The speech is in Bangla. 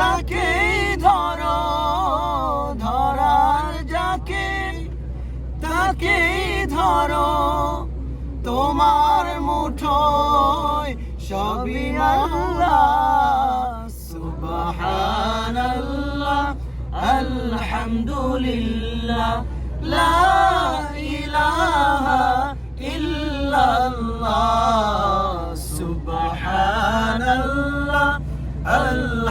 তাকে ধরো, ধরার যাকে তাকে ধরো, তোমার মুঠোয় সবই আল্লাহ, সুবহানাল্লাহ, আলহামদুলিল্লাহ, লা ইলাহা ইল্লাল্লাহ।